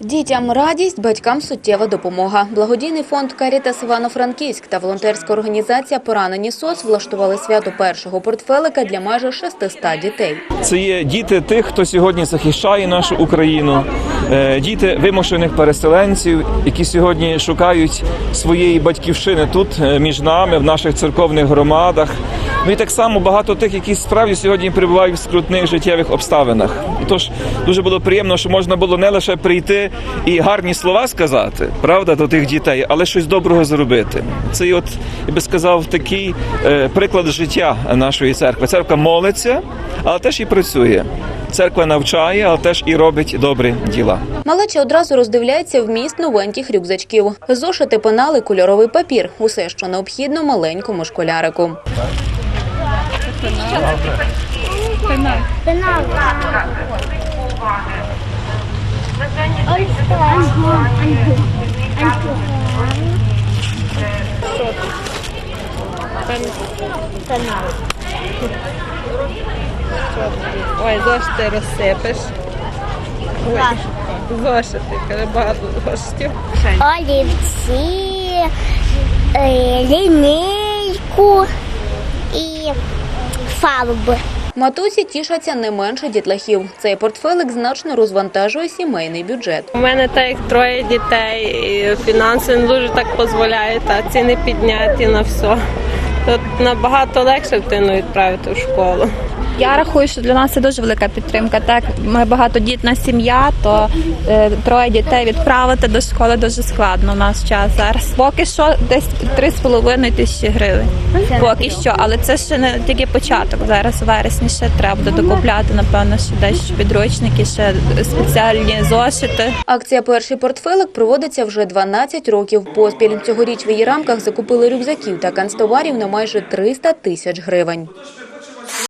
Дітям радість, батькам суттєва допомога. Благодійний фонд Карітас Івано-Франківськ та волонтерська організація Поранені СОС влаштували свято першого портфелика для майже 600 дітей. Це є діти тих, хто сьогодні захищає нашу Україну, е, діти вимушених переселенців, які сьогодні шукають своєї батьківщини тут е, між нами, в наших церковних громадах. Ну і так само багато тих, які справді сьогодні перебувають в скрутних життєвих обставинах. Тож дуже було приємно, що можна було не лише прийти і гарні слова сказати, правда, до тих дітей, але щось доброго зробити. Це от я би сказав такий е, приклад життя нашої церкви. Церква молиться, але теж і працює. Церква навчає, але теж і робить добрі діла. Малеча одразу роздивляється вміст новеньких рюкзачків. Зошити, пенали, кольоровий папір – усе, що необхідно маленькому школярику. Ой, зошити розсипеш. Ой, зошити, каже, багато зошитів. олівці, е, лінійку фарби. Матусі тішаться не менше дітлахів. Цей портфелик значно розвантажує сімейний бюджет. У мене так як троє дітей, і фінанси не дуже так дозволяють, а ціни підняті на все. Тут набагато легше дитину відправити в школу. Я рахую, що для нас це дуже велика підтримка. Так, ми багатодітна сім'я, то е, троє дітей відправити до школи дуже складно в наш час зараз. Поки що десь 3,5 тисячі гривень. Поки що, але це ще не тільки початок. Зараз у вересні ще треба буде докупляти, напевно, ще дещо підручники, ще спеціальні зошити. Акція «Перший портфелик» проводиться вже 12 років поспіль. Цьогоріч в її рамках закупили рюкзаків та канцтоварів на майже 300 тисяч гривень.